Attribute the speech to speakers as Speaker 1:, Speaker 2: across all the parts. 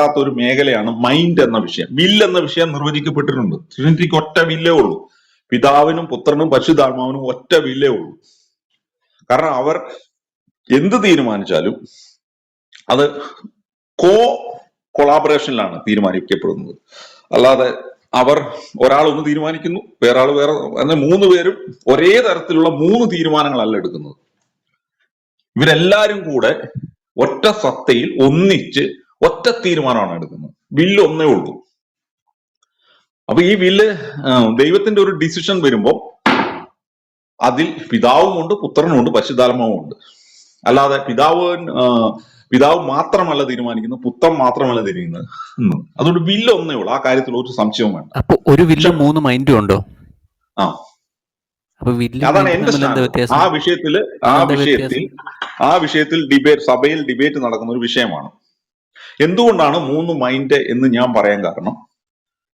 Speaker 1: നിർവചിക്കപ്പെടാത്ത ഒരു മേഖലയാണ് മൈൻഡ് എന്ന വിഷയം. വില്ല് എന്ന വിഷയം നിർവചിക്കപ്പെട്ടിട്ടുണ്ട്. ട്രിനിറ്റിക്ക് ഒറ്റ വില്ലേ ഉള്ളൂ. പിതാവിനും പുത്രനും പരിശുദ്ധാത്മാവിനും ഒറ്റ വില്ലേ ഉള്ളൂ. കാരണം അവർ എന്ത് തീരുമാനിച്ചാലും അത് കോ കൊളാബറേഷനിലാണ് തീരുമാനിക്കപ്പെടുന്നത്. അല്ലാതെ അവർ ഒരാൾ ഒന്ന് തീരുമാനിക്കുന്നു വേറെ ആൾ വേറെ അങ്ങനെ മൂന്ന് പേരും ഒരേ തരത്തിലുള്ള മൂന്ന് തീരുമാനങ്ങളല്ല എടുക്കുന്നത്. ഇവരെല്ലാരും കൂടെ ഒറ്റ സത്തയിൽ ഒന്നിച്ച് ഒറ്റ തീരുമാനമാണ് എടുക്കുന്നത്. ബില്ല് ഒന്നേ ഉള്ളൂ. അപ്പൊ ഈ ബില്ല് ദൈവത്തിന്റെ ഒരു ഡിസിഷൻ വരുമ്പോൾ അതിൽ പിതാവുമുണ്ട് പുത്രനുമുണ്ട് ഉണ്ട് അല്ലാതെ പിതാവ് പിതാവ് മാത്രമല്ല തീരുമാനിക്കുന്നു പുത്രൻ മാത്രമല്ല തീരുമാനിക്കുന്നത് അതുകൊണ്ട് ബില്ല് ഒന്നേ ഉള്ളൂ. ആ കാര്യത്തിൽ ഒരു സംശയവും വേണ്ട.
Speaker 2: അപ്പൊ ഒരു വില്ലും മൂന്ന് മൈൻഡും ഉണ്ടോ?
Speaker 1: ആ.
Speaker 2: വില്ലും
Speaker 1: അതാണ് എന്റെ ആ വിഷയത്തിൽ ആ വിഷയത്തിൽ ആ വിഷയത്തിൽ ഡിബേറ്റ് സഭയിൽ ഡിബേറ്റ് നടക്കുന്ന ഒരു വിഷയമാണ്. എന്തുകൊണ്ടാണ് മൂന്ന് മൈൻഡ് എന്ന് ഞാൻ പറയാൻ കാരണം?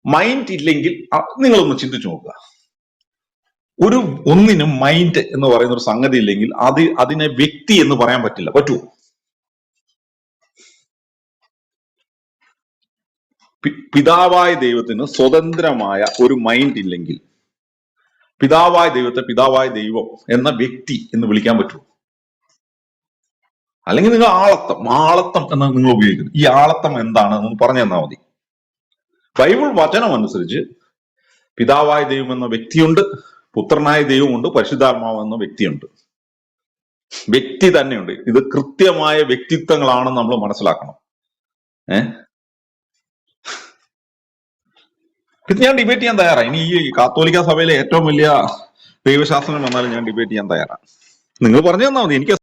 Speaker 1: മൈൻഡ് ഇല്ലെങ്കിൽ നിങ്ങളൊന്ന് ചിന്തിച്ചു നോക്കുക. ഒരു ഒന്നിനും മൈൻഡ് എന്ന് പറയുന്ന ഒരു സംഗതി ഇല്ലെങ്കിൽ അത് അതിനെ വ്യക്തി എന്ന് പറയാൻ പറ്റില്ല. പറ്റുമോ പിതാവായ ദൈവത്തിന് സ്വതന്ത്രമായ ഒരു മൈൻഡ് ഇല്ലെങ്കിൽ പിതാവായ ദൈവത്തെ പിതാവായ ദൈവം എന്ന വ്യക്തി എന്ന് വിളിക്കാൻ പറ്റുമോ അല്ലെങ്കിൽ നിങ്ങൾ ആളത്തം ആളത്തം എന്ന് നിങ്ങൾ ഉപയോഗിക്കുന്നു. ഈ ആളത്തം എന്താണ് എന്ന് പറഞ്ഞു തന്നാൽ മതി. ബൈബിൾ വചനം അനുസരിച്ച് പിതാവായ ദൈവം എന്ന വ്യക്തിയുണ്ട് പുത്രനായ ദൈവമുണ്ട് പരിശുദ്ധാത്മാവ് എന്ന വ്യക്തിയുണ്ട്. വ്യക്തി തന്നെയുണ്ട്. ഇത് കൃത്യമായ വ്യക്തിത്വങ്ങളാണെന്ന് നമ്മൾ മനസ്സിലാക്കണം. ഏ? ഞാൻ ഡിബേറ്റ് ചെയ്യാൻ തയ്യാറാണ് ഇനി ഈ കാത്തോലിക്ക സഭയിലെ ഏറ്റവും വലിയ ദൈവശാസ്ത്രം വന്നാലും ഞാൻ ഡിബേറ്റ് ചെയ്യാൻ തയ്യാറാണ്. നിങ്ങൾ പറഞ്ഞു തന്നാൽ മതി. എനിക്ക്